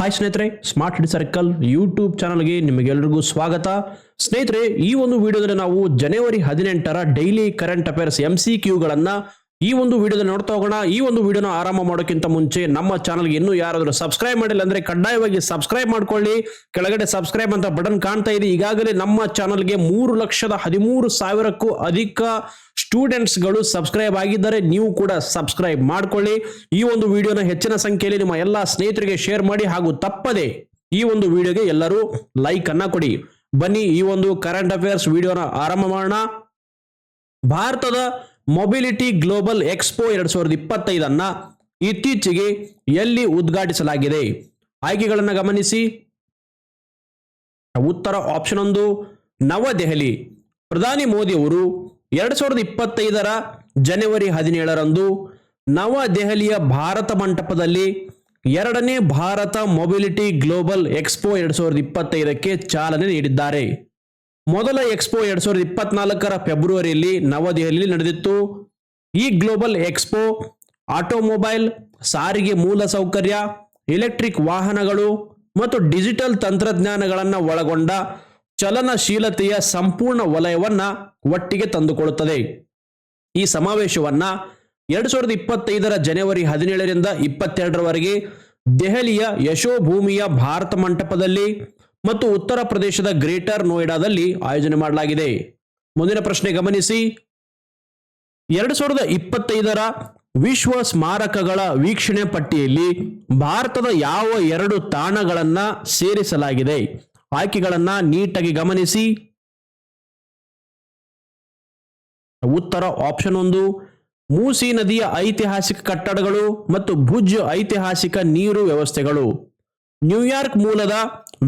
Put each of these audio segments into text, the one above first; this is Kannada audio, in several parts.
ಹಾಯ್ ಸ್ನೇಹಿತರೆ ಸ್ಮಾರ್ಟ್ ಹಿಡ್ ಸರ್ಕಲ್ ಯೂಟ್ಯೂಬ್ ಚಾನಲ್ಗೆ ನಿಮಗೆಲ್ಲರಿಗೂ ಸ್ವಾಗತ. ಸ್ನೇಹಿತರೆ, ಈ ಒಂದು ವಿಡಿಯೋದಲ್ಲಿ ನಾವು ಜನವರಿ ಹದಿನೆಂಟರ daily current affairs M C ಕ್ಯೂಗಳನ್ನು ಈ ಒಂದು ವಿಡಿಯೋದಲ್ಲಿ ನೋಡ್ತಾ ಹೋಗೋಣ. ಈ ಒಂದು ವಿಡಿಯೋನ ಆರಂಭ ಮಾಡೋಕ್ಕಿಂತ ಮುಂಚೆ ನಮ್ಮ ಚಾನಲ್ಗೆ ಇನ್ನೂ ಯಾರಾದರೂ ಸಬ್ಸ್ಕ್ರೈಬ್ ಮಾಡಿಲ್ಲ ಅಂದ್ರೆ ಕಡ್ಡಾಯವಾಗಿ ಸಬ್ಸ್ಕ್ರೈಬ್ ಮಾಡ್ಕೊಳ್ಳಿ. ಕೆಳಗಡೆ ಸಬ್ಸ್ಕ್ರೈಬ್ ಅಂತ ಬಟನ್ ಕಾಣ್ತಾ ಇದೆ. ಈಗಾಗಲೇ ನಮ್ಮ ಚಾನಲ್ಗೆ ಮೂರು ಲಕ್ಷದ ಹದಿಮೂರು ಸಾವಿರಕ್ಕೂ ಅಧಿಕ ಸ್ಟೂಡೆಂಟ್ಸ್ಗಳು ಸಬ್ಸ್ಕ್ರೈಬ್ ಆಗಿದ್ದರೆ ನೀವು ಕೂಡ ಸಬ್ಸ್ಕ್ರೈಬ್ ಮಾಡಿಕೊಳ್ಳಿ. ಈ ಒಂದು ವಿಡಿಯೋನ ಹೆಚ್ಚಿನ ಸಂಖ್ಯೆಯಲ್ಲಿ ನಿಮ್ಮ ಎಲ್ಲ ಸ್ನೇಹಿತರಿಗೆ ಶೇರ್ ಮಾಡಿ ಹಾಗೂ ತಪ್ಪದೆ ಈ ಒಂದು ವಿಡಿಯೋಗೆ ಎಲ್ಲರೂ ಲೈಕ್ ಅನ್ನ ಕೊಡಿ. ಬನ್ನಿ, ಈ ಒಂದು ಕರೆಂಟ್ ಅಫೇರ್ಸ್ ವಿಡಿಯೋನ ಆರಂಭ ಮಾಡೋಣ. ಭಾರತದ ಮೊಬಿಲಿಟಿ ಗ್ಲೋಬಲ್ ಎಕ್ಸ್ಪೋ ಎರಡ್ ಸಾವಿರದ ಇಪ್ಪತ್ತೈದನ್ನ ಇತ್ತೀಚೆಗೆ ಎಲ್ಲಿ ಉದ್ಘಾಟಿಸಲಾಗಿದೆ? ಆಯ್ಕೆಗಳನ್ನು ಗಮನಿಸಿ. ಉತ್ತರ ಆಪ್ಷನ್ ಒಂದು, ನವದೆಹಲಿ. ಪ್ರಧಾನಿ ಮೋದಿ ಅವರು ಎರಡ್ ಸಾವಿರದ ಇಪ್ಪತ್ತೈದರ ಜನವರಿ ಹದಿನೇಳರಂದು ನವದೆಹಲಿಯ ಭಾರತ ಮಂಟಪದಲ್ಲಿ ಎರಡನೇ ಭಾರತ ಮೊಬಿಲಿಟಿ ಗ್ಲೋಬಲ್ ಎಕ್ಸ್ಪೋ ಎರಡ್ ಸಾವಿರದ ಇಪ್ಪತ್ತೈದಕ್ಕೆ ಚಾಲನೆ ನೀಡಿದ್ದಾರೆ. ಮೊದಲ ಎಕ್ಸ್ಪೋ ಎರಡ್ ಸಾವಿರದ ಇಪ್ಪತ್ನಾಲ್ಕರ ಫೆಬ್ರವರಿಯಲ್ಲಿ ನವದೆಹಲಿಯಲ್ಲಿ ನಡೆದಿತ್ತು. ಈ ಗ್ಲೋಬಲ್ ಎಕ್ಸ್ಪೋ ಆಟೋಮೊಬೈಲ್, ಸಾರಿಗೆ ಮೂಲ ಸೌಕರ್ಯ, ಎಲೆಕ್ಟ್ರಿಕ್ ವಾಹನಗಳು ಮತ್ತು ಡಿಜಿಟಲ್ ತಂತ್ರಜ್ಞಾನಗಳನ್ನು ಒಳಗೊಂಡ ಚಲನಶೀಲತೆಯ ಸಂಪೂರ್ಣ ವಲಯವನ್ನ ಒಟ್ಟಿಗೆ ತಂದುಕೊಳ್ಳುತ್ತದೆ. ಈ ಸಮಾವೇಶವನ್ನ ಎರಡ್ ಸಾವಿರದ ಇಪ್ಪತ್ತೈದರ ಜನವರಿ ಹದಿನೇಳರಿಂದ ಇಪ್ಪತ್ತೆರಡರವರೆಗೆ ದೆಹಲಿಯ ಯಶೋಭೂಮಿಯ ಭಾರತ ಮಂಟಪದಲ್ಲಿ ಮತ್ತು ಉತ್ತರ ಪ್ರದೇಶದ ಗ್ರೇಟರ್ ನೋಯ್ಡಾದಲ್ಲಿ ಆಯೋಜನೆ ಮಾಡಲಾಗಿದೆ. ಮುಂದಿನ ಪ್ರಶ್ನೆ ಗಮನಿಸಿ. ಎರಡು ಸಾವಿರದ ಇಪ್ಪತ್ತೈದರ ವಿಶ್ವ ಸ್ಮಾರಕಗಳ ವೀಕ್ಷಣೆ ಪಟ್ಟಿಯಲ್ಲಿ ಭಾರತದ ಯಾವ ಎರಡು ತಾಣಗಳನ್ನು ಸೇರಿಸಲಾಗಿದೆ? ಆಯ್ಕೆಗಳನ್ನ ನೀಟಾಗಿ ಗಮನಿಸಿ. ಉತ್ತರ ಆಪ್ಷನ್ ಒಂದು, ಮೂಸಿ ನದಿಯ ಐತಿಹಾಸಿಕ ಕಟ್ಟಡಗಳು ಮತ್ತು ಭುಜ್ ಐತಿಹಾಸಿಕ ನೀರು ವ್ಯವಸ್ಥೆಗಳು. ನ್ಯೂಯಾರ್ಕ್ ಮೂಲದ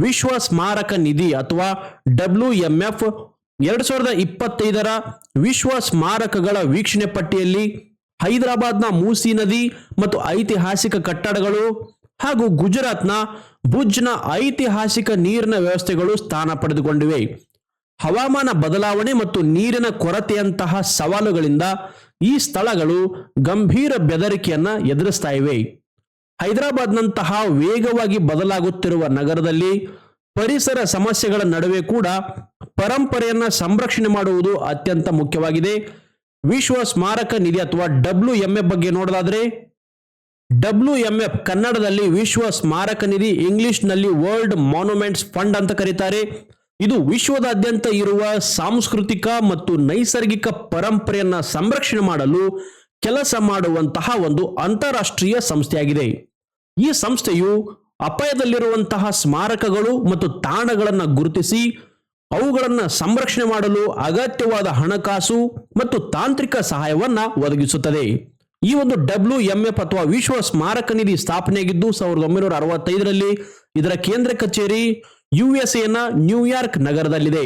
ವಿಶ್ವ ಸ್ಮಾರಕ ನಿಧಿ ಅಥವಾ ಡಬ್ಲ್ಯೂ ಎಂ ಎಫ್ ಎರಡ್ ಸಾವಿರದ ಇಪ್ಪತ್ತೈದರ ವಿಶ್ವ ಸ್ಮಾರಕಗಳ ವೀಕ್ಷಣೆ ಪಟ್ಟಿಯಲ್ಲಿ ಹೈದರಾಬಾದ್ನ ಮೂಸಿ ನದಿ ಮತ್ತು ಐತಿಹಾಸಿಕ ಕಟ್ಟಡಗಳು ಹಾಗೂ ಗುಜರಾತ್ನ ಭುಜ್ನ ಐತಿಹಾಸಿಕ ನೀರಿನ ವ್ಯವಸ್ಥೆಗಳು ಸ್ಥಾನ ಪಡೆದುಕೊಂಡಿವೆ. ಹವಾಮಾನ ಬದಲಾವಣೆ ಮತ್ತು ನೀರಿನ ಕೊರತೆಯಂತಹ ಸವಾಲುಗಳಿಂದ ಈ ಸ್ಥಳಗಳು ಗಂಭೀರ ಬೆದರಿಕೆಯನ್ನ ಎದುರಿಸ್ತಾ ಇವೆ. ಹೈದರಾಬಾದ್ನಂತಹ ವೇಗವಾಗಿ ಬದಲಾಗುತ್ತಿರುವ ನಗರದಲ್ಲಿ ಪರಿಸರ ಸಮಸ್ಯೆಗಳ ನಡುವೆ ಕೂಡ ಪರಂಪರೆಯನ್ನ ಸಂರಕ್ಷಣೆ ಮಾಡುವುದು ಅತ್ಯಂತ ಮುಖ್ಯವಾಗಿದೆ. ವಿಶ್ವ ಸ್ಮಾರಕ ನಿಧಿ ಅಥವಾ ಡಬ್ಲ್ಯೂ ಎಂ ಎ ಬಗ್ಗೆ ನೋಡೋದಾದ್ರೆ ಡಬ್ಲ್ಯೂ ಎಂ ಎಫ್ ಕನ್ನಡದಲ್ಲಿ ವಿಶ್ವ ಸ್ಮಾರಕ ನಿಧಿ ಇಂಗ್ಲಿಷ್ನಲ್ಲಿ ವರ್ಲ್ಡ್ ಮಾನ್ಯುಮೆಂಟ್ಸ್ ಫಂಡ್ ಅಂತ ಕರೀತಾರೆ. ಇದು ವಿಶ್ವದಾದ್ಯಂತ ಇರುವ ಸಾಂಸ್ಕೃತಿಕ ಮತ್ತು ನೈಸರ್ಗಿಕ ಪರಂಪರೆಯನ್ನ ಸಂರಕ್ಷಣೆ ಮಾಡಲು ಕೆಲಸ ಮಾಡುವಂತಹ ಒಂದು ಅಂತಾರಾಷ್ಟ್ರೀಯ ಸಂಸ್ಥೆಯಾಗಿದೆ. ಈ ಸಂಸ್ಥೆಯು ಅಪಾಯದಲ್ಲಿರುವಂತಹ ಸ್ಮಾರಕಗಳು ಮತ್ತು ತಾಣಗಳನ್ನು ಗುರುತಿಸಿ, ಅವುಗಳನ್ನು ಸಂರಕ್ಷಣೆ ಮಾಡಲು ಅಗತ್ಯವಾದ ಹಣಕಾಸು ಮತ್ತು ತಾಂತ್ರಿಕ ಸಹಾಯವನ್ನು ಒದಗಿಸುತ್ತದೆ. ಈ ಒಂದು ಡಬ್ಲ್ಯೂ ಎಂ ಎಫ್ ಅಥವಾ ವಿಶ್ವ ಸ್ಮಾರಕ ನಿಧಿ ಸ್ಥಾಪನೆಯಾಗಿದ್ದು ಸಾವಿರದ ಒಂಬೈನೂರ ಅರವತ್ತೈದರಲ್ಲಿ ಇದರ ಕೇಂದ್ರ ಕಚೇರಿ ಯು ಎಸ್ ಎನ ನ್ಯೂಯಾರ್ಕ್ ನಗರದಲ್ಲಿದೆ.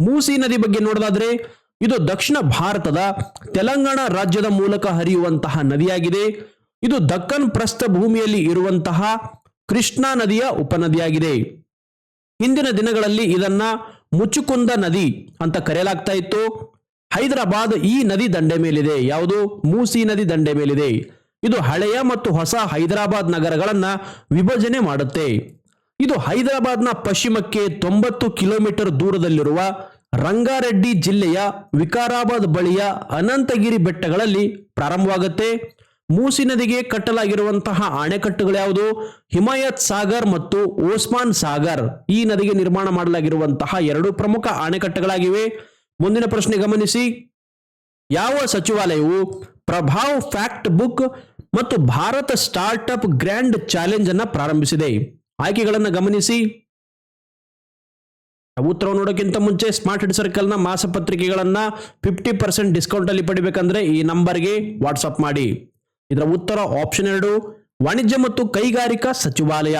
ಮೂಸಿ ನದಿ ಬಗ್ಗೆ ನೋಡೋದಾದ್ರೆ ಇದು ದಕ್ಷಿಣ ಭಾರತದ ತೆಲಂಗಾಣ ರಾಜ್ಯದ ಮೂಲಕ ಹರಿಯುವಂತಹ ನದಿಯಾಗಿದೆ. ಇದು ದಕ್ಕನ್ ಪ್ರಸ್ಥ ಭೂಮಿಯಲ್ಲಿ ಇರುವಂತಹ ಕೃಷ್ಣಾ ನದಿಯ ಉಪನದಿಯಾಗಿದೆ. ಹಿಂದಿನ ದಿನಗಳಲ್ಲಿ ಇದನ್ನ ಮುಚ್ಚುಕುಂದ ನದಿ ಅಂತ ಕರೆಯಲಾಗ್ತಾ ಇತ್ತು. ಹೈದರಾಬಾದ್ ಈ ನದಿ ದಂಡೆ ಮೇಲಿದೆ. ಯಾವುದು? ಮೂಸಿ ನದಿ ದಂಡೆ ಮೇಲಿದೆ. ಇದು ಹಳೆಯ ಮತ್ತು ಹೊಸ ಹೈದರಾಬಾದ್ ನಗರಗಳನ್ನ ವಿಭಜನೆ ಮಾಡುತ್ತೆ. ಇದು ಹೈದರಾಬಾದ್ನ ಪಶ್ಚಿಮಕ್ಕೆ ತೊಂಬತ್ತು ಕಿಲೋಮೀಟರ್ ದೂರದಲ್ಲಿರುವ ರಂಗಾರೆಡ್ಡಿ ಜಿಲ್ಲೆಯ ವಿಕಾರಾಬಾದ್ ಬಳಿಯ ಅನಂತಗಿರಿ ಬೆಟ್ಟಗಳಲ್ಲಿ ಪ್ರಾರಂಭವಾಗುತ್ತೆ. ಮೂಸಿ ನದಿಗೆ ಕಟ್ಟಲಾಗಿರುವಂತಹ ಅಣೆಕಟ್ಟುಗಳು ಯಾವುದು? ಹಿಮಾಯತ್ ಸಾಗರ್ ಮತ್ತು ಓಸ್ಮಾನ್ ಸಾಗರ್. ಈ ನದಿಗೆ ನಿರ್ಮಾಣ ಮಾಡಲಾಗಿರುವಂತಹ ಎರಡು ಪ್ರಮುಖ ಅಣೆಕಟ್ಟುಗಳಾಗಿವೆ ಮುಂದಿನ ಪ್ರಶ್ನೆ ಗಮನಿಸಿ. ಯಾವ ಸಚಿವಾಲಯವು ಪ್ರಭಾವ್ ಫ್ಯಾಕ್ಟ್ ಬುಕ್ ಮತ್ತು ಭಾರತ ಸ್ಟಾರ್ಟ್ಅಪ್ ಗ್ರ್ಯಾಂಡ್ ಚಾಲೆಂಜ್ ಅನ್ನ ಪ್ರಾರಂಭಿಸಿದೆ. ಆಯ್ಕೆಗಳನ್ನು ಗಮನಿಸಿ. ಉತ್ತರ ನೋಡೋಕ್ಕಿಂತ ಮುಂಚೆ ಸ್ಮಾರ್ಟ್ ಹಿಡ್ ಸರ್ಕಲ್ನ ಮಾಸಪತ್ರಿಕೆಗಳನ್ನ ಫಿಫ್ಟಿ ಪರ್ಸೆಂಟ್ ಡಿಸ್ಕೌಂಟ್ ಅಲ್ಲಿ ಪಡಿಬೇಕಂದ್ರೆ ಈ ನಂಬರ್ಗೆ ವಾಟ್ಸಪ್ ಮಾಡಿ. ಇದರ ಉತ್ತರ ಆಪ್ಷನ್ ಎರಡು, ವಾಣಿಜ್ಯ ಮತ್ತು ಕೈಗಾರಿಕಾ ಸಚಿವಾಲಯ.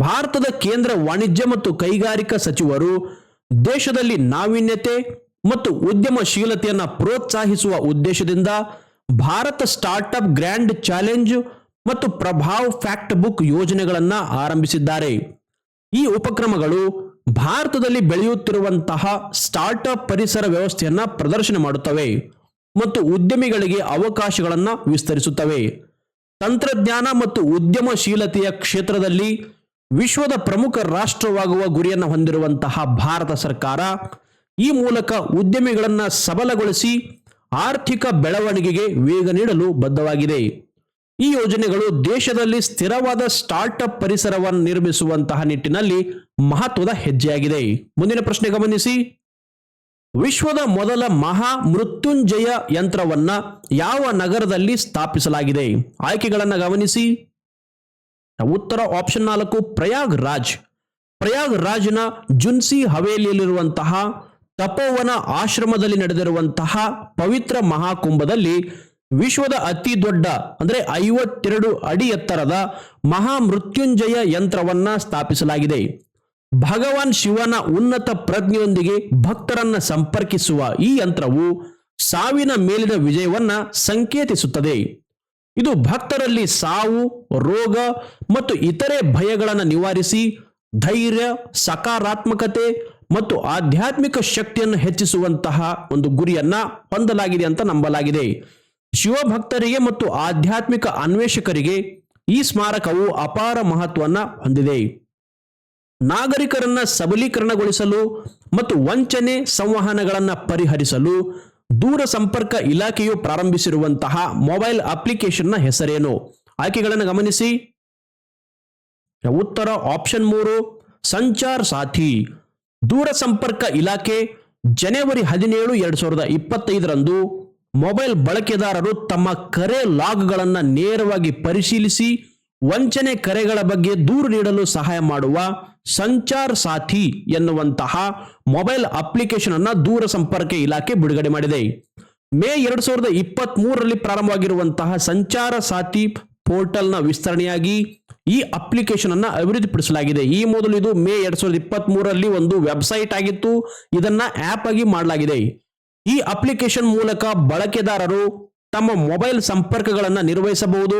ಭಾರತದ ಕೇಂದ್ರ ವಾಣಿಜ್ಯ ಮತ್ತು ಕೈಗಾರಿಕಾ ಸಚಿವರು ದೇಶದಲ್ಲಿ ನಾವೀನ್ಯತೆ ಮತ್ತು ಉದ್ಯಮಶೀಲತೆಯನ್ನು ಪ್ರೋತ್ಸಾಹಿಸುವ ಉದ್ದೇಶದಿಂದ ಭಾರತ ಸ್ಟಾರ್ಟ್ಅಪ್ ಗ್ರ್ಯಾಂಡ್ ಚಾಲೆಂಜ್ ಮತ್ತು ಪ್ರಭಾವ್ ಫ್ಯಾಕ್ಟ್ ಬುಕ್ ಯೋಜನೆಗಳನ್ನು ಆರಂಭಿಸಿದ್ದಾರೆ. ಈ ಉಪಕ್ರಮಗಳು ಭಾರತದಲ್ಲಿ ಬೆಳೆಯುತ್ತಿರುವಂತಹ ಸ್ಟಾರ್ಟ್ಅಪ್ ಪರಿಸರ ವ್ಯವಸ್ಥೆಯನ್ನ ಪ್ರದರ್ಶನ ಮಾಡುತ್ತವೆ ಮತ್ತು ಉದ್ಯಮಿಗಳಿಗೆ ಅವಕಾಶಗಳನ್ನು ವಿಸ್ತರಿಸುತ್ತವೆ. ತಂತ್ರಜ್ಞಾನ ಮತ್ತು ಉದ್ಯಮಶೀಲತೆಯ ಕ್ಷೇತ್ರದಲ್ಲಿ ವಿಶ್ವದ ಪ್ರಮುಖ ರಾಷ್ಟ್ರವಾಗುವ ಗುರಿಯನ್ನು ಹೊಂದಿರುವಂತಹ ಭಾರತ ಸರ್ಕಾರ ಈ ಮೂಲಕ ಉದ್ಯಮಿಗಳನ್ನು ಸಬಲಗೊಳಿಸಿ ಆರ್ಥಿಕ ಬೆಳವಣಿಗೆಗೆ ವೇಗ ನೀಡಲು ಬದ್ಧವಾಗಿದೆ. ಈ ಯೋಜನೆಗಳು ದೇಶದಲ್ಲಿ ಸ್ಥಿರವಾದ ಸ್ಟಾರ್ಟ್ಅಪ್ ಪರಿಸರವನ್ನು ನಿರ್ಮಿಸುವಂತಹ ನಿಟ್ಟಿನಲ್ಲಿ ಮಹತ್ವದ ಹೆಜ್ಜೆಯಾಗಿದೆ. ಮುಂದಿನ ಪ್ರಶ್ನೆ ಗಮನಿಸಿ. ವಿಶ್ವದ ಮೊದಲ ಮಹಾ ಮೃತ್ಯುಂಜಯ ಯಂತ್ರವನ್ನ ಯಾವ ನಗರದಲ್ಲಿ ಸ್ಥಾಪಿಸಲಾಗಿದೆ? ಆಯ್ಕೆಗಳನ್ನು ಗಮನಿಸಿ. ಉತ್ತರ ಆಪ್ಷನ್ ನಾಲ್ಕು ಪ್ರಯಾಗ್ ರಾಜ್. ಪ್ರಯಾಗ್ ರಾಜ್ನ ಜುನ್ಸಿ ಹವೇಲಿಯಲ್ಲಿರುವಂತಹ ತಪೋವನ ಆಶ್ರಮದಲ್ಲಿ ನಡೆದಿರುವಂತಹ ಪವಿತ್ರ ಮಹಾಕುಂಭದಲ್ಲಿ ವಿಶ್ವದ ಅತಿ ದೊಡ್ಡ, ಅಂದ್ರೆ ಐವತ್ತೆರಡು ಅಡಿ ಎತ್ತರದ ಮಹಾ ಮೃತ್ಯುಂಜಯ ಯಂತ್ರವನ್ನ ಸ್ಥಾಪಿಸಲಾಗಿದೆ. ಭಗವಾನ್ ಶಿವನ ಉನ್ನತ ಪ್ರಜ್ಞೆಯೊಂದಿಗೆ ಭಕ್ತರನ್ನ ಸಂಪರ್ಕಿಸುವ ಈ ಯಂತ್ರವು ಸಾವಿನ ಮೇಲಿನ ವಿಜಯವನ್ನ ಸಂಕೇತಿಸುತ್ತದೆ. ಇದು ಭಕ್ತರಲ್ಲಿ ಸಾವು, ರೋಗ ಮತ್ತು ಇತರೆ ಭಯಗಳನ್ನು ನಿವಾರಿಸಿ ಧೈರ್ಯ, ಸಕಾರಾತ್ಮಕತೆ ಮತ್ತು ಆಧ್ಯಾತ್ಮಿಕ ಶಕ್ತಿಯನ್ನು ಹೆಚ್ಚಿಸುವಂತಹ ಒಂದು ಗುರಿಯನ್ನ ಹೊಂದಲಾಗಿದೆ ಅಂತ ನಂಬಲಾಗಿದೆ. ಶಿವಭಕ್ತರಿಗೆ ಮತ್ತು ಆಧ್ಯಾತ್ಮಿಕ ಅನ್ವೇಷಕರಿಗೆ ಈ ಸ್ಮಾರಕವು ಅಪಾರ ಮಹತ್ವವನ್ನು ಹೊಂದಿದೆ. ನಾಗರಿಕರನ್ನ ಸಬಲೀಕರಣಗೊಳಿಸಲು ಮತ್ತು ವಂಚನೆ ಸಂವಹನಗಳನ್ನು ಪರಿಹರಿಸಲು ದೂರ ಸಂಪರ್ಕ ಇಲಾಖೆಯು ಪ್ರಾರಂಭಿಸಿರುವಂತಹ ಮೊಬೈಲ್ ಅಪ್ಲಿಕೇಶನ್ನ ಹೆಸರೇನು? ಆಯ್ಕೆಗಳನ್ನು ಗಮನಿಸಿ. ಉತ್ತರ ಆಪ್ಷನ್ ಮೂರು, ಸಂಚಾರ್ ಸಾಥಿ. ದೂರ ಸಂಪರ್ಕ ಇಲಾಖೆ ಜನವರಿ ಹದಿನೇಳು ಎರಡು ಸಾವಿರದ ಇಪ್ಪತ್ತೈದರಂದು ಮೊಬೈಲ್ ಬಳಕೆದಾರರು ತಮ್ಮ ಕರೆ ಲಾಗ್ಗಳನ್ನು ನೇರವಾಗಿ ಪರಿಶೀಲಿಸಿ ವಂಚನೆ ಕರೆಗಳ ಬಗ್ಗೆ ದೂರು ನೀಡಲು ಸಹಾಯ ಮಾಡುವ ಸಂಚಾರ್ ಸಾಥಿ ಎನ್ನುವಂತಹ ಮೊಬೈಲ್ ಅಪ್ಲಿಕೇಶನ್ ಅನ್ನ ದೂರ ಸಂಪರ್ಕ ಇಲಾಖೆ ಬಿಡುಗಡೆ ಮಾಡಿದೆ. ಮೇ ಎರಡು ಸಾವಿರದ ಇಪ್ಪತ್ತ್ ಮೂರರಲ್ಲಿ ಪ್ರಾರಂಭವಾಗಿರುವಂತಹ ಸಂಚಾರ ಸಾಥಿ ಪೋರ್ಟಲ್ನ ವಿಸ್ತರಣೆಯಾಗಿ ಈ ಅಪ್ಲಿಕೇಶನ್ ಅನ್ನ ಅಭಿವೃದ್ಧಿಪಡಿಸಲಾಗಿದೆ. ಈ ಮೊದಲು ಇದು ಮೇ ಎರಡ್ ಸಾವಿರದ ಇಪ್ಪತ್ತ್ ಮೂರರಲ್ಲಿ ಒಂದು ವೆಬ್ಸೈಟ್ ಆಗಿತ್ತು. ಇದನ್ನ ಆಪ್ ಆಗಿ ಮಾಡಲಾಗಿದೆ. ಈ ಅಪ್ಲಿಕೇಶನ್ ಮೂಲಕ ಬಳಕೆದಾರರು ತಮ್ಮ ಮೊಬೈಲ್ ಸಂಪರ್ಕಗಳನ್ನು ನಿರ್ವಹಿಸಬಹುದು,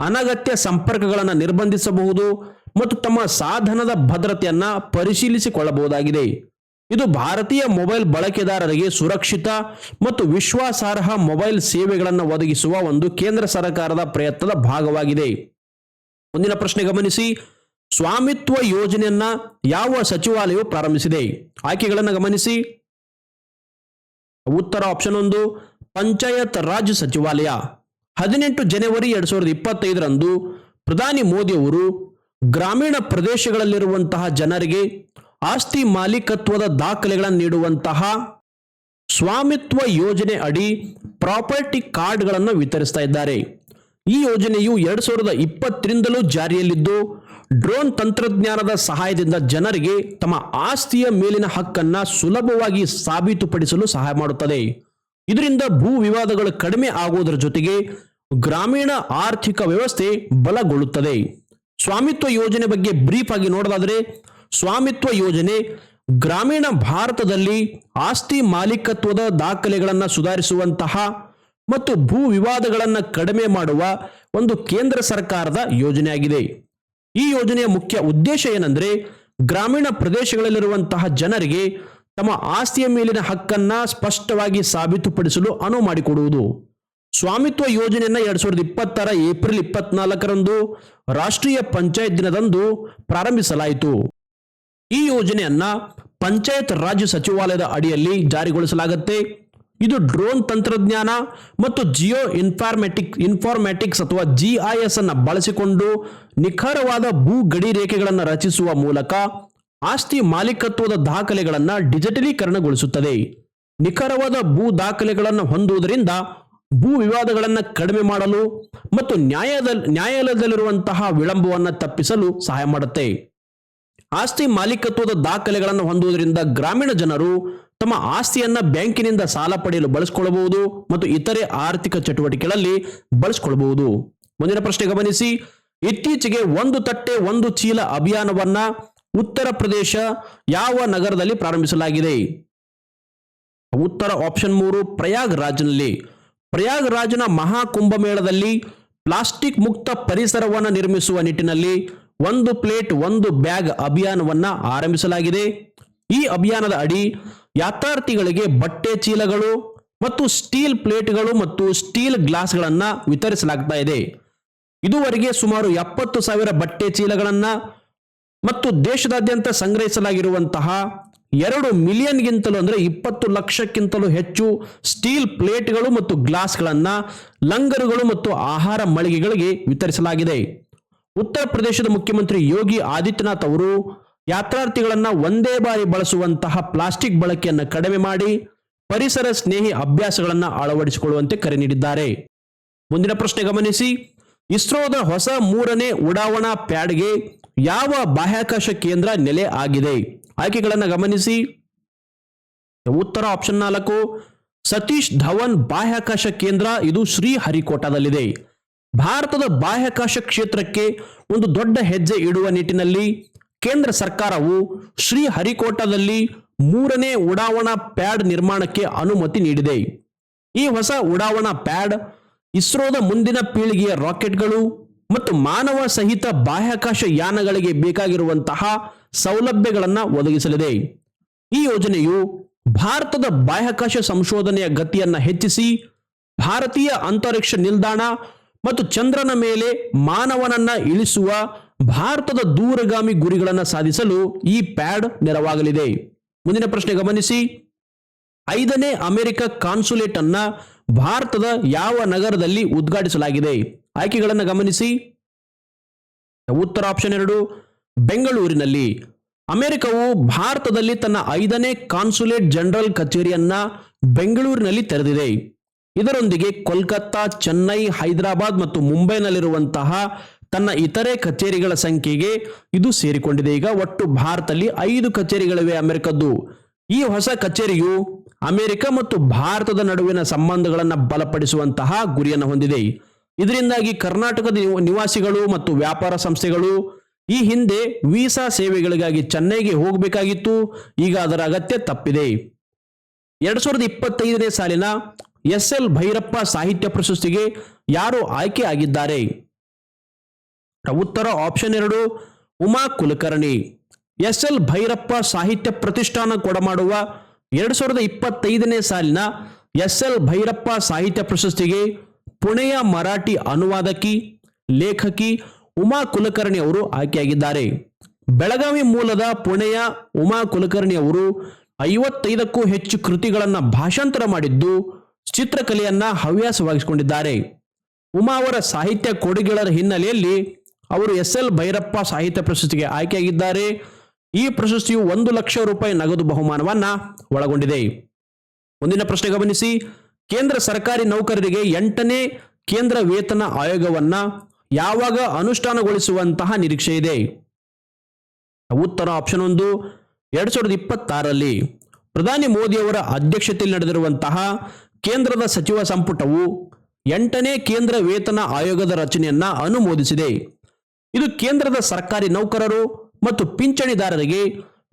ಅನಗತ್ಯ ಸಂಪರ್ಕಗಳನ್ನು ನಿರ್ಬಂಧಿಸಬಹುದು ಮತ್ತು ತಮ್ಮ ಸಾಧನದ ಭದ್ರತೆಯನ್ನ ಪರಿಶೀಲಿಸಿಕೊಳ್ಳಬಹುದಾಗಿದೆ. ಇದು ಭಾರತೀಯ ಮೊಬೈಲ್ ಬಳಕೆದಾರರಿಗೆ ಸುರಕ್ಷಿತ ಮತ್ತು ವಿಶ್ವಾಸಾರ್ಹ ಮೊಬೈಲ್ ಸೇವೆಗಳನ್ನು ಒದಗಿಸುವ ಒಂದು ಕೇಂದ್ರ ಸರ್ಕಾರದ ಪ್ರಯತ್ನದ ಭಾಗವಾಗಿದೆ. ಮುಂದಿನ ಪ್ರಶ್ನೆ ಗಮನಿಸಿ. ಸ್ವಾಮಿತ್ವ ಯೋಜನೆಯನ್ನ ಯಾವ ಸಚಿವಾಲಯವು ಪ್ರಾರಂಭಿಸಿದೆ? ಆಯ್ಕೆಗಳನ್ನು ಗಮನಿಸಿ. ಉತ್ತರ ಆಪ್ಷನ್ ಒಂದು, ಪಂಚಾಯತ್ ರಾಜ್ ಸಚಿವಾಲಯ. ಹದಿನೆಂಟು ಜನವರಿ ಎರಡ್ ಸಾವಿರದ ಇಪ್ಪತ್ತೈದರಂದು ಪ್ರಧಾನಿ ಮೋದಿಯವರು ಗ್ರಾಮೀಣ ಪ್ರದೇಶಗಳಲ್ಲಿರುವಂತಹ ಜನರಿಗೆ ಆಸ್ತಿ ಮಾಲೀಕತ್ವದ ದಾಖಲೆಗಳನ್ನು ನೀಡುವಂತಹ ಸ್ವಾಮಿತ್ವ ಯೋಜನೆ ಅಡಿ ಪ್ರಾಪರ್ಟಿ ಕಾರ್ಡ್ಗಳನ್ನು ವಿತರಿಸ್ತಾ ಇದ್ದಾರೆ. ಈ ಯೋಜನೆಯು ಎರಡು ಸಾವಿರದ ಇಪ್ಪತ್ತರಿಂದಲೂ ಜಾರಿಯಲ್ಲಿದ್ದು, ಡ್ರೋನ್ ತಂತ್ರಜ್ಞಾನದ ಸಹಾಯದಿಂದ ಜನರಿಗೆ ತಮ್ಮ ಆಸ್ತಿಯ ಮೇಲಿನ ಹಕ್ಕನ್ನು ಸುಲಭವಾಗಿ ಸಾಬೀತುಪಡಿಸಲು ಸಹಾಯ ಮಾಡುತ್ತದೆ. ಇದರಿಂದ ಭೂ ವಿವಾದಗಳು ಕಡಿಮೆ ಆಗುವುದರ ಜೊತೆಗೆ ಗ್ರಾಮೀಣ ಆರ್ಥಿಕ ವ್ಯವಸ್ಥೆ ಬಲಗೊಳ್ಳುತ್ತದೆ. ಸ್ವಾಮಿತ್ವ ಯೋಜನೆ ಬಗ್ಗೆ ಬ್ರೀಫ್ ಆಗಿ ನೋಡೋದಾದರೆ, ಸ್ವಾಮಿತ್ವ ಯೋಜನೆ ಗ್ರಾಮೀಣ ಭಾರತದಲ್ಲಿ ಆಸ್ತಿ ಮಾಲೀಕತ್ವದ ದಾಖಲೆಗಳನ್ನು ಸುಧಾರಿಸುವಂತಹ ಮತ್ತು ಭೂ ವಿವಾದಗಳನ್ನು ಕಡಿಮೆ ಮಾಡುವ ಒಂದು ಕೇಂದ್ರ ಸರ್ಕಾರದ ಯೋಜನೆಯಾಗಿದೆ. ಈ ಯೋಜನೆಯ ಮುಖ್ಯ ಉದ್ದೇಶ ಏನಂದ್ರೆ, ಗ್ರಾಮೀಣ ಪ್ರದೇಶಗಳಲ್ಲಿರುವಂತಹ ಜನರಿಗೆ ತಮ್ಮ ಆಸ್ತಿಯ ಮೇಲಿನ ಹಕ್ಕನ್ನ ಸ್ಪಷ್ಟವಾಗಿ ಸಾಬೀತುಪಡಿಸಲು ಅನುವು ಮಾಡಿಕೊಡುವುದು. ಸ್ವಾಮಿತ್ವ ಯೋಜನೆಯನ್ನ ಎರಡ್ ಸಾವಿರದ ಇಪ್ಪತ್ತರ ಏಪ್ರಿಲ್ ಇಪ್ಪತ್ನಾಲ್ಕರಂದು ರಾಷ್ಟ್ರೀಯ ಪಂಚಾಯತ್ ದಿನದಂದು ಪ್ರಾರಂಭಿಸಲಾಯಿತು. ಈ ಯೋಜನೆಯನ್ನ ಪಂಚಾಯತ್ ರಾಜ್ಯ ಸಚಿವಾಲಯದ ಅಡಿಯಲ್ಲಿ ಜಾರಿಗೊಳಿಸಲಾಗುತ್ತೆ. ಇದು ಡ್ರೋನ್ ತಂತ್ರಜ್ಞಾನ ಮತ್ತು ಜಿಯೋ ಇನ್ಫಾರ್ಮೆಟಿಕ್ ಇನ್ಫಾರ್ಮ್ಯಾಟಿಕ್ಸ್ ಅಥವಾ ಜಿ ಐ ಎಸ್ ಅನ್ನು ಬಳಸಿಕೊಂಡು ನಿಖರವಾದ ಭೂ ಗಡಿ ರೇಖೆಗಳನ್ನು ರಚಿಸುವ ಮೂಲಕ ಆಸ್ತಿ ಮಾಲೀಕತ್ವದ ದಾಖಲೆಗಳನ್ನು ಡಿಜಿಟಲೀಕರಣಗೊಳಿಸುತ್ತದೆ. ನಿಖರವಾದ ಭೂ ದಾಖಲೆಗಳನ್ನು ಹೊಂದುವುದರಿಂದ ಭೂ ವಿವಾದಗಳನ್ನು ಕಡಿಮೆ ಮಾಡಲು ಮತ್ತು ನ್ಯಾಯದ ನ್ಯಾಯಾಲಯದಲ್ಲಿರುವಂತಹ ವಿಳಂಬವನ್ನು ತಪ್ಪಿಸಲು ಸಹಾಯ ಮಾಡುತ್ತೆ. ಆಸ್ತಿ ಮಾಲೀಕತ್ವದ ದಾಖಲೆಗಳನ್ನು ಹೊಂದುವುದರಿಂದ ಗ್ರಾಮೀಣ ಜನರು ತಮ್ಮ ಆಸ್ತಿಯನ್ನ ಬ್ಯಾಂಕಿನಿಂದ ಸಾಲ ಪಡೆಯಲು ಬಳಸಿಕೊಳ್ಳಬಹುದು ಮತ್ತು ಇತರೆ ಆರ್ಥಿಕ ಚಟುವಟಿಕೆಗಳಲ್ಲಿ ಬಳಸಿಕೊಳ್ಳಬಹುದು. ಮುಂದಿನ ಪ್ರಶ್ನೆ ಗಮನಿಸಿ. ಇತ್ತೀಚೆಗೆ ಒಂದು ತಟ್ಟೆ ಒಂದು ಚೀಲ ಅಭಿಯಾನವನ್ನ ಉತ್ತರ ಪ್ರದೇಶ ಯಾವ ನಗರದಲ್ಲಿ ಪ್ರಾರಂಭಿಸಲಾಗಿದೆ? ಉತ್ತರ ಆಪ್ಷನ್ ಮೂರು ಪ್ರಯಾಗ್ ರಾಜ್ನಲ್ಲಿ ಪ್ರಯಾಗ್ ರಾಜ್ನ ಮಹಾಕುಂಭಮೇಳದಲ್ಲಿ ಪ್ಲಾಸ್ಟಿಕ್ ಮುಕ್ತ ಪರಿಸರವನ್ನು ನಿರ್ಮಿಸುವ ನಿಟ್ಟಿನಲ್ಲಿ ಒಂದು ಪ್ಲೇಟ್ ಒಂದು ಬ್ಯಾಗ್ ಅಭಿಯಾನವನ್ನ ಆರಂಭಿಸಲಾಗಿದೆ. ಈ ಅಭಿಯಾನದ ಅಡಿ ಯಾತ್ರಾರ್ಥಿಗಳಿಗೆ ಬಟ್ಟೆ ಚೀಲಗಳು ಮತ್ತು ಸ್ಟೀಲ್ ಪ್ಲೇಟ್ಗಳು ಮತ್ತು ಸ್ಟೀಲ್ ಗ್ಲಾಸ್ಗಳನ್ನು ವಿತರಿಸಲಾಗ್ತಾ ಇದೆ. ಇದುವರೆಗೆ ಸುಮಾರು ಎಪ್ಪತ್ತು ಸಾವಿರ ಬಟ್ಟೆ ಚೀಲಗಳನ್ನು ಮತ್ತು ದೇಶದಾದ್ಯಂತ ಸಂಗ್ರಹಿಸಲಾಗಿರುವಂತಹ ಎರಡು ಮಿಲಿಯನ್ಗಿಂತಲೂ ಅಂದರೆ ಇಪ್ಪತ್ತು ಲಕ್ಷಕ್ಕಿಂತಲೂ ಹೆಚ್ಚು ಸ್ಟೀಲ್ ಪ್ಲೇಟ್ಗಳು ಮತ್ತು ಗ್ಲಾಸ್ಗಳನ್ನು ಲಂಗರುಗಳು ಮತ್ತು ಆಹಾರ ಮಳಿಗೆಗಳಿಗೆ ವಿತರಿಸಲಾಗಿದೆ. ಉತ್ತರ ಪ್ರದೇಶದ ಮುಖ್ಯಮಂತ್ರಿ ಯೋಗಿ ಆದಿತ್ಯನಾಥ್ ಅವರು ಯಾತ್ರಾರ್ಥಿಗಳನ್ನ ಒಂದೇ ಬಾರಿ ಬಳಸುವಂತಹ ಪ್ಲಾಸ್ಟಿಕ್ ಬಳಕೆಯನ್ನು ಕಡಿಮೆ ಮಾಡಿ ಪರಿಸರ ಸ್ನೇಹಿ ಅಭ್ಯಾಸಗಳನ್ನು ಅಳವಡಿಸಿಕೊಳ್ಳುವಂತೆ ಕರೆ ನೀಡಿದ್ದಾರೆ. ಮುಂದಿನ ಪ್ರಶ್ನೆ ಗಮನಿಸಿ. ಇಸ್ರೋದ ಹೊಸ ಮೂರನೇ ಉಡಾವಣಾ ಪ್ಯಾಡ್ಗೆ ಯಾವ ಬಾಹ್ಯಾಕಾಶ ಕೇಂದ್ರ ನೆಲೆ ಆಗಿದೆ? ಆಯ್ಕೆಗಳನ್ನು ಗಮನಿಸಿ. ಉತ್ತರ ಆಪ್ಷನ್ ನಾಲ್ಕು, ಸತೀಶ್ ಧವನ್ ಬಾಹ್ಯಾಕಾಶ ಕೇಂದ್ರ ಇದು ಶ್ರೀಹರಿಕೋಟಾದಲ್ಲಿದೆ. ಭಾರತದ ಬಾಹ್ಯಾಕಾಶ ಕ್ಷೇತ್ರಕ್ಕೆ ಒಂದು ದೊಡ್ಡ ಹೆಜ್ಜೆ ಇಡುವ ನಿಟ್ಟಿನಲ್ಲಿ ಕೇಂದ್ರ ಸರ್ಕಾರವು ಶ್ರೀಹರಿಕೋಟಾದಲ್ಲಿ ಮೂರನೇ ಉಡಾವಣಾ ಪ್ಯಾಡ್ ನಿರ್ಮಾಣಕ್ಕೆ ಅನುಮತಿ ನೀಡಿದೆ. ಈ ಹೊಸ ಉಡಾವಣಾ ಪ್ಯಾಡ್ ಇಸ್ರೋದ ಮುಂದಿನ ಪೀಳಿಗೆಯ ರಾಕೆಟ್ಗಳು ಮತ್ತು ಮಾನವ ಸಹಿತ ಬಾಹ್ಯಾಕಾಶ ಯಾನಗಳಿಗೆ ಬೇಕಾಗಿರುವಂತಹ ಸೌಲಭ್ಯಗಳನ್ನು ಒದಗಿಸಲಿದೆ. ಈ ಯೋಜನೆಯು ಭಾರತದ ಬಾಹ್ಯಾಕಾಶ ಸಂಶೋಧನೆಯ ಗತಿಯನ್ನು ಹೆಚ್ಚಿಸಿ ಭಾರತೀಯ ಅಂತರಿಕ್ಷ ನಿಲ್ದಾಣ ಮತ್ತು ಚಂದ್ರನ ಮೇಲೆ ಮಾನವನನ್ನ ಇಳಿಸುವ ಭಾರತದ ದೂರಗಾಮಿ ಗುರಿಗಳನ್ನು ಸಾಧಿಸಲು ಈ ಪ್ಯಾಡ್ ನೆರವಾಗಲಿದೆ. ಮುಂದಿನ ಪ್ರಶ್ನೆ ಗಮನಿಸಿ. ಐದನೇ ಅಮೆರಿಕ ಕಾನ್ಸುಲೇಟ್ ಅನ್ನ ಭಾರತದ ಯಾವ ನಗರದಲ್ಲಿ ಉದ್ಘಾಟಿಸಲಾಗಿದೆ? ಆಯ್ಕೆಗಳನ್ನು ಗಮನಿಸಿ. ಉತ್ತರ ಆಪ್ಷನ್ ಎರಡು, ಬೆಂಗಳೂರಿನಲ್ಲಿ. ಅಮೆರಿಕವು ಭಾರತದಲ್ಲಿ ತನ್ನ ಐದನೇ ಕಾನ್ಸುಲೇಟ್ ಜನರಲ್ ಕಚೇರಿಯನ್ನ ಬೆಂಗಳೂರಿನಲ್ಲಿ ತೆರೆದಿದೆ. ಇದರೊಂದಿಗೆ ಕೋಲ್ಕತ್ತಾ, ಚೆನ್ನೈ, ಹೈದರಾಬಾದ್ ಮತ್ತು ಮುಂಬೈನಲ್ಲಿರುವಂತಹ ತನ್ನ ಇತರೆ ಕಚೇರಿಗಳ ಸಂಖ್ಯೆಗೆ ಇದು ಸೇರಿಕೊಂಡಿದೆ. ಈಗ ಒಟ್ಟು ಭಾರತದಲ್ಲಿ ಐದು ಕಚೇರಿಗಳಿವೆ ಅಮೆರಿಕದ್ದು. ಈ ಹೊಸ ಕಚೇರಿಯು ಅಮೆರಿಕ ಮತ್ತು ಭಾರತದ ನಡುವಿನ ಸಂಬಂಧಗಳನ್ನು ಬಲಪಡಿಸುವಂತಹ ಗುರಿಯನ್ನು ಹೊಂದಿದೆ. ಇದರಿಂದಾಗಿ ಕರ್ನಾಟಕದ ನಿವಾಸಿಗಳು ಮತ್ತು ವ್ಯಾಪಾರ ಸಂಸ್ಥೆಗಳು ಈ ಹಿಂದೆ ವೀಸಾ ಸೇವೆಗಳಿಗಾಗಿ ಚೆನ್ನೈಗೆ ಹೋಗಬೇಕಾಗಿತ್ತು. ಈಗ ಅದರ ಅಗತ್ಯ ತಪ್ಪಿದೆ. ಎರಡ್ ಸಾವಿರದ ಇಪ್ಪತ್ತೈದನೇ ಸಾಲಿನ ಎಸ್ ಎಲ್ ಭೈರಪ್ಪ ಸಾಹಿತ್ಯ ಪ್ರಶಸ್ತಿಗೆ ಯಾರು ಆಯ್ಕೆ ಆಗಿದ್ದಾರೆ. ಉತ್ತರ ಆಪ್ಷನ್ ಎರಡು, ಉಮಾ ಕುಲಕರ್ಣಿ. ಎಸ್ ಎಲ್ ಭೈರಪ್ಪ ಸಾಹಿತ್ಯ ಪ್ರತಿಷ್ಠಾನ ಕೊಡಮಾಡುವ ಎರಡ್ ಸಾವಿರದ ಇಪ್ಪತ್ತೈದನೇ ಸಾಲಿನ ಎಸ್ ಎಲ್ ಭೈರಪ್ಪ ಸಾಹಿತ್ಯ ಪ್ರಶಸ್ತಿಗೆ ಪುಣೆಯ ಮರಾಠಿ ಅನುವಾದಕಿ, ಲೇಖಕಿ ಉಮಾ ಕುಲಕರ್ಣಿ ಅವರು ಆಯ್ಕೆಯಾಗಿದ್ದಾರೆ. ಬೆಳಗಾವಿ ಮೂಲದ ಪುಣೆಯ ಉಮಾ ಕುಲಕರ್ಣಿ ಅವರು ಐವತ್ತೈದಕ್ಕೂ ಹೆಚ್ಚು ಕೃತಿಗಳನ್ನು ಭಾಷಾಂತರ ಮಾಡಿದ್ದು, ಚಿತ್ರಕಲೆಯನ್ನ ಹವ್ಯಾಸವಾಗಿಸಿಕೊಂಡಿದ್ದಾರೆ. ಉಮಾ ಅವರ ಸಾಹಿತ್ಯ ಕೊಡುಗೆಗಳ ಹಿನ್ನೆಲೆಯಲ್ಲಿ ಅವರು ಎಸ್ ಎಲ್ ಭೈರಪ್ಪ ಸಾಹಿತ್ಯ ಪ್ರಶಸ್ತಿಗೆ ಆಯ್ಕೆಯಾಗಿದ್ದಾರೆ. ಈ ಪ್ರಶಸ್ತಿಯು ಒಂದು ಲಕ್ಷ ರೂಪಾಯಿ ನಗದು ಬಹುಮಾನವನ್ನ ಒಳಗೊಂಡಿದೆ. ಮುಂದಿನ ಪ್ರಶ್ನೆ ಗಮನಿಸಿ. ಕೇಂದ್ರ ಸರ್ಕಾರಿ ನೌಕರರಿಗೆ ಎಂಟನೇ ಕೇಂದ್ರ ವೇತನ ಆಯೋಗವನ್ನ ಯಾವಾಗ ಅನುಷ್ಠಾನಗೊಳಿಸುವಂತಹ ನಿರೀಕ್ಷೆ ಇದೆ? ಉತ್ತರ ಆಪ್ಷನ್ ಒಂದು, ಎರಡ್ ಸಾವಿರದ ಇಪ್ಪತ್ತಾರರಲ್ಲಿ ಪ್ರಧಾನಿ ಮೋದಿಯವರ ಅಧ್ಯಕ್ಷತೆಯಲ್ಲಿ ನಡೆದಿರುವಂತಹ ಕೇಂದ್ರದ ಸಚಿವ ಸಂಪುಟವು ಎಂಟನೇ ಕೇಂದ್ರ ವೇತನ ಆಯೋಗದ ರಚನೆಯನ್ನ ಅನುಮೋದಿಸಿದೆ. ಇದು ಕೇಂದ್ರದ ಸರ್ಕಾರಿ ನೌಕರರು ಮತ್ತು ಪಿಂಚಣಿದಾರರಿಗೆ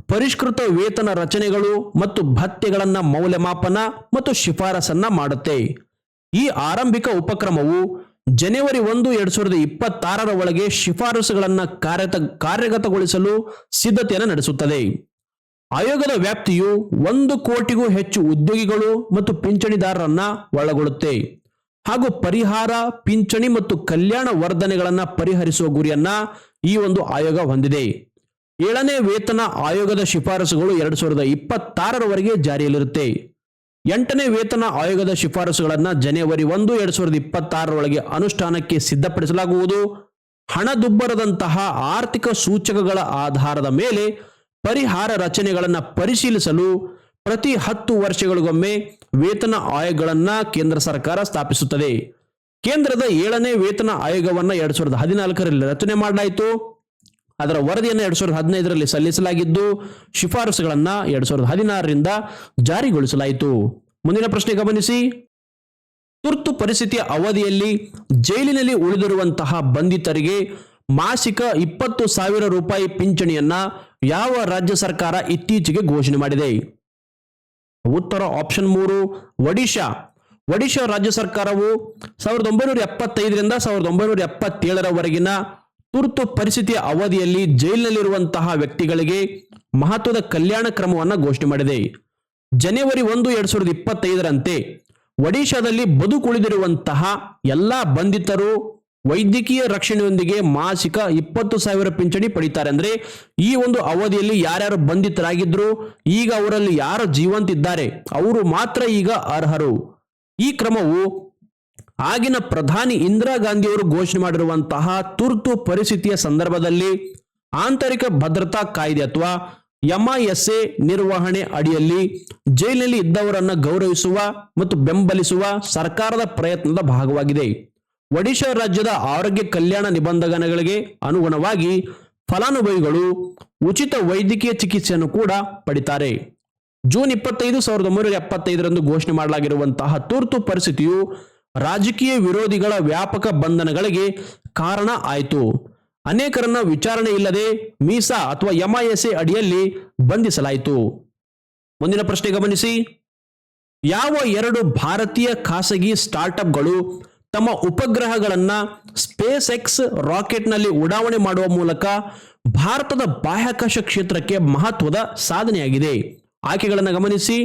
ಪರಿಷ್ಕೃತ ವೇತನ ರಚನೆಗಳು ಮತ್ತು ಭತ್ಯೆಗಳನ್ನು ಮೌಲ್ಯಮಾಪನ ಮತ್ತು ಶಿಫಾರಸನ್ನ ಮಾಡುತ್ತೆ. ಈ ಆರಂಭಿಕ ಉಪಕ್ರಮವು ಜನವರಿ ಒಂದು ಎರಡ್ ಸಾವಿರದ ಇಪ್ಪತ್ತಾರರ ಒಳಗೆ ಶಿಫಾರಸುಗಳನ್ನು ಕಾರ್ಯತ, ಕಾರ್ಯಗತಗೊಳಿಸಲು ಸಿದ್ಧತೆಯನ್ನು ನಡೆಸುತ್ತದೆ. ಆಯೋಗದ ವ್ಯಾಪ್ತಿಯು ಒಂದು ಕೋಟಿಗೂ ಹೆಚ್ಚು ಉದ್ಯೋಗಿಗಳು ಮತ್ತು ಪಿಂಚಣಿದಾರರನ್ನ ಒಳಗೊಳ್ಳುತ್ತೆ. ಹಾಗೂ ಪರಿಹಾರ, ಪಿಂಚಣಿ ಮತ್ತು ಕಲ್ಯಾಣ ವರ್ಧನೆಗಳನ್ನು ಪರಿಹರಿಸುವ ಗುರಿಯನ್ನ ಈ ಒಂದು ಆಯೋಗ ಹೊಂದಿದೆ. ಏಳನೇ ವೇತನ ಆಯೋಗದ ಶಿಫಾರಸುಗಳು ಎರಡ್ ಸಾವಿರದ ಇಪ್ಪತ್ತಾರರವರೆಗೆ ಜಾರಿಯಲ್ಲಿರುತ್ತೆ. ಎಂಟನೇ ವೇತನ ಆಯೋಗದ ಶಿಫಾರಸುಗಳನ್ನು ಜನವರಿ ಒಂದು, ಎರಡ್ ಸಾವಿರದ ಇಪ್ಪತ್ತಾರರೊಳಗೆ ಅನುಷ್ಠಾನಕ್ಕೆ ಸಿದ್ಧಪಡಿಸಲಾಗುವುದು. ಹಣದುಬ್ಬರದಂತಹ ಆರ್ಥಿಕ ಸೂಚಕಗಳ ಆಧಾರದ ಮೇಲೆ ಪರಿಹಾರ ರಚನೆಗಳನ್ನು ಪರಿಶೀಲಿಸಲು ಪ್ರತಿ ಹತ್ತು ವರ್ಷಗಳಿಗೊಮ್ಮೆ ವೇತನ ಆಯೋಗಗಳನ್ನು ಕೇಂದ್ರ ಸರ್ಕಾರ ಸ್ಥಾಪಿಸುತ್ತದೆ. ಕೇಂದ್ರದ ಏಳನೇ ವೇತನ ಆಯೋಗವನ್ನ ಎರಡ್ ಸಾವಿರದ ಹದಿನಾಲ್ಕರಲ್ಲಿ ರಚನೆ ಮಾಡಲಾಯಿತು. ಅದರ ವರದಿಯನ್ನು ಎರಡ್ ಸಾವಿರದ ಹದಿನೈದರಲ್ಲಿ ಸಲ್ಲಿಸಲಾಗಿದ್ದು, ಶಿಫಾರಸುಗಳನ್ನ ಎರಡ್ ಸಾವಿರದ ಹದಿನಾರರಿಂದ ಜಾರಿಗೊಳಿಸಲಾಯಿತು. ಮುಂದಿನ ಪ್ರಶ್ನೆ ಗಮನಿಸಿ. ತುರ್ತು ಪರಿಸ್ಥಿತಿಯ ಅವಧಿಯಲ್ಲಿ ಜೈಲಿನಲ್ಲಿ ಉಳಿದಿರುವಂತಹ ಬಂಧಿತರಿಗೆ ಮಾಸಿಕ ಇಪ್ಪತ್ತು ಸಾವಿರ ರೂಪಾಯಿ ಪಿಂಚಣಿಯನ್ನ ಯಾವ ರಾಜ್ಯ ಸರ್ಕಾರ ಇತ್ತೀಚೆಗೆ ಘೋಷಣೆ ಮಾಡಿದೆ. ಉತ್ತರ ಆಪ್ಷನ್ ಮೂರು, ಒಡಿಶಾ. ಒಡಿಶಾ ರಾಜ್ಯ ಸರ್ಕಾರವು ಸಾವಿರದ ಒಂಬೈನೂರ ಎಪ್ಪತ್ತೈದರಿಂದ ಸಾವಿರದ ಒಂಬೈನೂರ ಎಪ್ಪತ್ತೇಳರವರೆಗಿನ ತುರ್ತು ಪರಿಸ್ಥಿತಿಯ ಅವಧಿಯಲ್ಲಿ ಜೈಲಿನಲ್ಲಿರುವಂತಹ ವ್ಯಕ್ತಿಗಳಿಗೆ ಮಹತ್ವದ ಕಲ್ಯಾಣ ಕ್ರಮವನ್ನು ಘೋಷಣೆ ಮಾಡಿದೆ. ಜನವರಿ ಒಂದು, ಎರಡ್ ಸಾವಿರದ ಇಪ್ಪತ್ತೈದರಂತೆ ಒಡಿಶಾದಲ್ಲಿ ಬದುಕುಳಿದಿರುವಂತಹ ಎಲ್ಲ ಬಂಧಿತರು ವೈದ್ಯಕೀಯ ರಕ್ಷಣೆಯೊಂದಿಗೆ ಮಾಸಿಕ ಇಪ್ಪತ್ತು ಸಾವಿರ ಪಿಂಚಣಿ ಪಡಿತಾರೆ ಅಂದ್ರೆ ಈ ಒಂದು ಅವಧಿಯಲ್ಲಿ ಯಾರ್ಯಾರು ಬಂಧಿತರಾಗಿದ್ರು, ಈಗ ಅವರಲ್ಲಿ ಯಾರು ಜೀವಂತಿದ್ದಾರೆ, ಅವರು ಮಾತ್ರ ಈಗ ಅರ್ಹರು. ಈ ಕ್ರಮವು ಆಗಿನ ಪ್ರಧಾನಿ ಇಂದಿರಾ ಗಾಂಧಿಯವರು ಘೋಷಣೆ ಮಾಡಿರುವಂತಹ ತುರ್ತು ಪರಿಸ್ಥಿತಿಯ ಸಂದರ್ಭದಲ್ಲಿ ಆಂತರಿಕ ಭದ್ರತಾ ಕಾಯ್ದೆ ಅಥವಾ ಎಂಐಎಸ್ಎ ನಿರ್ವಹಣೆ ಅಡಿಯಲ್ಲಿ ಜೈಲಿನಲ್ಲಿ ಇದ್ದವರನ್ನು ಗೌರವಿಸುವ ಮತ್ತು ಬೆಂಬಲಿಸುವ ಸರ್ಕಾರದ ಪ್ರಯತ್ನದ ಭಾಗವಾಗಿದೆ. ಒಡಿಶಾ ರಾಜ್ಯದ ಆರೋಗ್ಯ ಕಲ್ಯಾಣ ನಿಬಂಧನೆಗಳಿಗೆ ಅನುಗುಣವಾಗಿ ಫಲಾನುಭವಿಗಳು ಉಚಿತ ವೈದ್ಯಕೀಯ ಚಿಕಿತ್ಸೆಯನ್ನು ಕೂಡ ಪಡಿತಾರೆ. ಜೂನ್ ಇಪ್ಪತ್ತೈದು ಸಾವಿರದ ಒಂಬೈನೂರ ಎಪ್ಪತ್ತೈದರಂದು ಘೋಷಣೆ ಮಾಡಲಾಗಿರುವಂತಹ ತುರ್ತು ಪರಿಸ್ಥಿತಿಯು ರಾಜಕೀಯ ವಿರೋಧಿಗಳ ವ್ಯಾಪಕ ಬಂಧನಗಳಿಗೆ ಕಾರಣ ಆಯಿತು. ಅನೇಕರನ್ನ ವಿಚಾರಣೆ ಇಲ್ಲದೆ ಮೀಸಾ ಅಥವಾ ಎಂಐಎಸ್ಎ ಅಡಿಯಲ್ಲಿ ಬಂಧಿಸಲಾಯಿತು. ಮುಂದಿನ ಪ್ರಶ್ನೆ ಗಮನಿಸಿ. ಯಾವ ಎರಡು ಭಾರತೀಯ ಖಾಸಗಿ ಸ್ಟಾರ್ಟ್ಅಪ್ಗಳು ತಮ್ಮ ಉಪಗ್ರಹಗಳನ್ನು ಸ್ಪೇಸ್ ಎಕ್ಸ್ ರಾಕೆಟ್ನಲ್ಲಿ ಉಡಾವಣೆ ಮಾಡುವ ಮೂಲಕ ಭಾರತದ ಬಾಹ್ಯಾಕಾಶ ಕ್ಷೇತ್ರಕ್ಕೆ ಮಹತ್ವದ ಸಾಧನೆಯಾಗಿದೆ. ಆಯ್ಕೆಗಳನ್ನು ಗಮನಿಸಿ.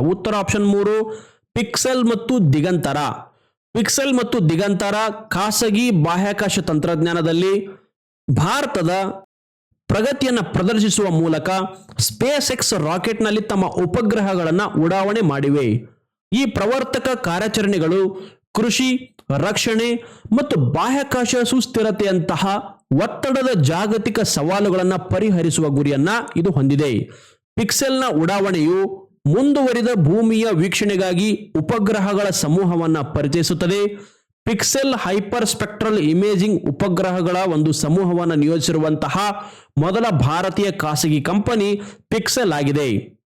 ಉತ್ತರ ಆಪ್ಷನ್ ಮೂರು, ಪಿಕ್ಸೆಲ್ ಮತ್ತು ದಿಗಂತರ. ಪಿಕ್ಸೆಲ್ ಮತ್ತು ದಿಗಂತರ ಖಾಸಗಿ ಬಾಹ್ಯಾಕಾಶ ತಂತ್ರಜ್ಞಾನದಲ್ಲಿ ಭಾರತದ ಪ್ರಗತಿಯನ್ನು ಪ್ರದರ್ಶಿಸುವ ಮೂಲಕ ಸ್ಪೇಸ್ ಎಕ್ಸ್ ರಾಕೆಟ್ನಲ್ಲಿ ತಮ್ಮ ಉಪಗ್ರಹಗಳನ್ನು ಉಡಾವಣೆ ಮಾಡಿವೆ. ಈ ಪ್ರವರ್ತಕ ಕಾರ್ಯಾಚರಣೆಗಳು ಕೃಷಿ, ರಕ್ಷಣೆ ಮತ್ತು ಬಾಹ್ಯಾಕಾಶ ಸುಸ್ಥಿರತೆಯಂತಹ ಒತ್ತಡದ ಜಾಗತಿಕ ಸವಾಲುಗಳನ್ನು ಪರಿಹರಿಸುವ ಗುರಿಯನ್ನ ಇದು ಹೊಂದಿದೆ. ಪಿಕ್ಸೆಲ್ನ ಉಡಾವಣೆಯು ಮುಂದುವರಿದ ಭೂಮಿಯ ವೀಕ್ಷಣೆಗಾಗಿ ಉಪಗ್ರಹಗಳ ಸಮೂಹವನ್ನು ಪರಿಚಯಿಸುತ್ತದೆ. ಪಿಕ್ಸೆಲ್ ಹೈಪರ್ ಸ್ಪೆಕ್ಟ್ರಲ್ ಇಮೇಜಿಂಗ್ ಉಪಗ್ರಹಗಳ ಒಂದು ಸಮೂಹವನ್ನು ನಿಯೋಜಿಸಿರುವಂತಹ ಮೊದಲ ಭಾರತೀಯ ಖಾಸಗಿ ಕಂಪನಿ ಪಿಕ್ಸೆಲ್ ಆಗಿದೆ.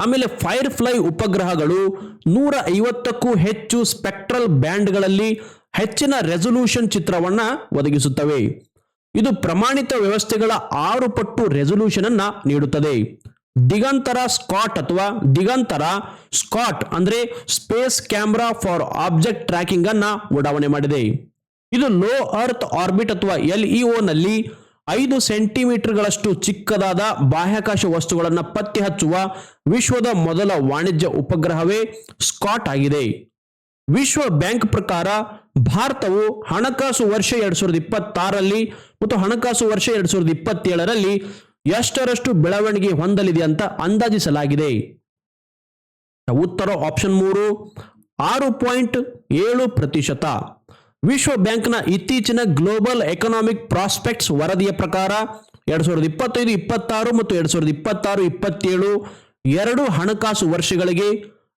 ಆಮೇಲೆ ಫೈರ್ ಫ್ಲೈ ಉಪಗ್ರಹಗಳು ನೂರ ಐವತ್ತಕ್ಕೂ ಹೆಚ್ಚು ಸ್ಪೆಕ್ಟ್ರಲ್ ಬ್ಯಾಂಡ್ಗಳಲ್ಲಿ ಹೆಚ್ಚಿನ ರೆಸೊಲ್ಯೂಷನ್ ಚಿತ್ರವನ್ನ ಒದಗಿಸುತ್ತವೆ. ಇದು ಪ್ರಮಾಣಿತ ವ್ಯವಸ್ಥೆಗಳ ಆರು ಪಟ್ಟು ರೆಸೊಲ್ಯೂಷನ್ ಅನ್ನ ನೀಡುತ್ತದೆ. ದಿಗಂತರ ಸ್ಕಾಟ್ ಅಥವಾ ದಿಗಂತರ ಸ್ಕಾಟ್ ಅಂದ್ರೆ space camera for object tracking ಅನ್ನ ಉಡಾವಣೆ ಮಾಡಿದೆ. ಇದು ಲೋ ಅರ್ತ್ ಆರ್ಬಿಟ್ ಅಥವಾ ಎಲ್ಇಒ ನಲ್ಲಿ ಐದು ಸೆಂಟಿಮೀಟರ್ಗಳಷ್ಟು ಚಿಕ್ಕದಾದ ಬಾಹ್ಯಾಕಾಶ ವಸ್ತುಗಳನ್ನು ಪತ್ತೆ ಹಚ್ಚುವ ವಿಶ್ವದ ಮೊದಲ ವಾಣಿಜ್ಯ ಉಪಗ್ರಹವೇ ಸ್ಕಾಟ್ ಆಗಿದೆ. ವಿಶ್ವ ಬ್ಯಾಂಕ್ ಪ್ರಕಾರ ಭಾರತವು ಹಣಕಾಸು ವರ್ಷ ಎರಡ್ ಸಾವಿರದ ಇಪ್ಪತ್ತಾರರಲ್ಲಿ ಮತ್ತು ಹಣಕಾಸು ವರ್ಷ ಎರಡ್ ಸಾವಿರದ ಇಪ್ಪತ್ತೇಳರಲ್ಲಿ ಎಷ್ಟರಷ್ಟು ಬೆಳವಣಿಗೆ ಹೊಂದಲಿದೆ ಅಂತ ಅಂದಾಜಿಸಲಾಗಿದೆ. ಉತ್ತರ ಆಪ್ಷನ್ ಮೂರು, ಆರು ಪಾಯಿಂಟ್ ಏಳು ಪ್ರತಿಶತ. ವಿಶ್ವ ಬ್ಯಾಂಕ್ನ ಇತ್ತೀಚಿನ ಗ್ಲೋಬಲ್ ಎಕನಾಮಿಕ್ ಪ್ರಾಸ್ಪೆಕ್ಟ್ಸ್ ವರದಿಯ ಪ್ರಕಾರ ಎರಡ್ ಸಾವಿರದ ಇಪ್ಪತ್ತೈದು, ಇಪ್ಪತ್ತಾರು ಮತ್ತು ಎರಡ್ ಸಾವಿರದ ಇಪ್ಪತ್ತಾರು, ಇಪ್ಪತ್ತೇಳು ಎರಡು ಹಣಕಾಸು ವರ್ಷಗಳಿಗೆ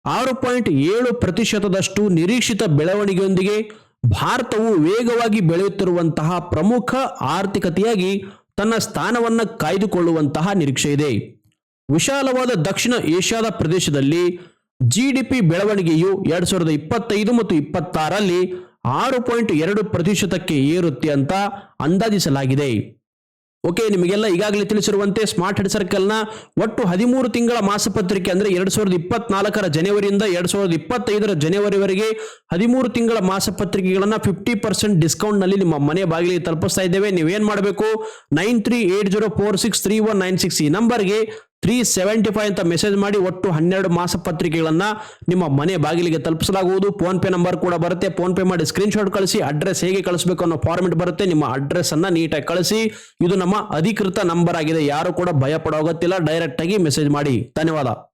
ಆರು ಪಾಯಿಂಟ್ ಏಳು ಪ್ರತಿಶತದಷ್ಟು ನಿರೀಕ್ಷಿತ ಬೆಳವಣಿಗೆಯೊಂದಿಗೆ ಭಾರತವು ವೇಗವಾಗಿ ಬೆಳೆಯುತ್ತಿರುವಂತಹ ಪ್ರಮುಖ ಆರ್ಥಿಕತೆಯಾಗಿ ತನ್ನ ಸ್ಥಾನವನ್ನು ಕಾಯ್ದುಕೊಳ್ಳುವಂತಹ ನಿರೀಕ್ಷೆ ಇದೆ. ವಿಶಾಲವಾದ ದಕ್ಷಿಣ ಏಷ್ಯಾದ ಪ್ರದೇಶದಲ್ಲಿ ಜಿಡಿಪಿ ಬೆಳವಣಿಗೆಯು ಎರಡ್ ಸಾವಿರದ ಇಪ್ಪತ್ತೈದು ಮತ್ತು ಇಪ್ಪತ್ತಾರಲ್ಲಿ ಆರು ಪಾಯಿಂಟ್ ಎರಡು ಪ್ರತಿಶತಕ್ಕೆ ಏರುತ್ತೆ ಅಂತ ಅಂದಾಜಿಸಲಾಗಿದೆ. ಓಕೆ, ನಿಮಗೆಲ್ಲ ಈಗಾಗಲೇ ತಿಳಿಸಿರುವಂತೆ ಸ್ಮಾರ್ಟ್ ಹೆಡ್ ಸರ್ಕಲ್ನ ಒಟ್ಟು ಹದಿಮೂರು ತಿಂಗಳ ಮಾಸಪತ್ರಿಕೆ ಅಂದ್ರೆ ಎರಡು ಸಾವಿರದ ಇಪ್ಪತ್ನಾಲ್ಕರ ಜನವರಿಯಿಂದ ಎರಡು ಸಾವಿರದ ಇಪ್ಪತ್ತೈದರ ಜನವರಿವರೆಗೆ ಹದಿಮೂರು ತಿಂಗಳ ಮಾಸಪತ್ರಿಕೆಗಳನ್ನು ಫಿಫ್ಟಿ ಪರ್ಸೆಂಟ್ ಡಿಸ್ಕೌಂಟ್ನಲ್ಲಿ ನಿಮ್ಮ ಮನೆ ಬಾಗಿಲಿಗೆ ತಲುಪಿಸ್ತಾ ಇದ್ದೇವೆ. ನೀವೇನು ಮಾಡಬೇಕು? Nine three eight zero four six three one nine six ಈ ನಂಬರ್ಗೆ ತ್ರೀ ಸೆವೆಂಟಿ ಫೈವ್ ಅಂತ ಮೆಸೇಜ್ ಮಾಡಿ ಒಟ್ಟು ಹನ್ನೆರಡು ಮಾಸಪತ್ರಿಕೆಗಳನ್ನ ನಿಮ್ಮ ಮನೆ ಬಾಗಿಲಿಗೆ ತಲುಪಿಸಲಾಗುವುದು. ಫೋನ್ ಪೇ ನಂಬರ್ ಕೂಡ ಬರುತ್ತೆ. ಫೋನ್ ಪೇ ಮಾಡಿ ಸ್ಕ್ರೀನ್ ಶಾಟ್ ಕಳಿಸಿ ಅಡ್ರೆಸ್ ಹೇಗೆ ಕಳಿಸಬೇಕು ಅನ್ನೋ ಫಾರ್ಮೆಟ್ ಬರುತ್ತೆ. ನಿಮ್ಮ ಅಡ್ರೆಸ್ ಅನ್ನ ನೀಟಾಗಿ ಕಳಿಸಿ. ಇದು ನಮ್ಮ ಅಧಿಕೃತ ನಂಬರ್ ಆಗಿದೆ. ಯಾರು ಕೂಡ ಭಯ ಪಡೋ ಡೈರೆಕ್ಟ್ ಆಗಿ ಮೆಸೇಜ್ ಮಾಡಿ. ಧನ್ಯವಾದ.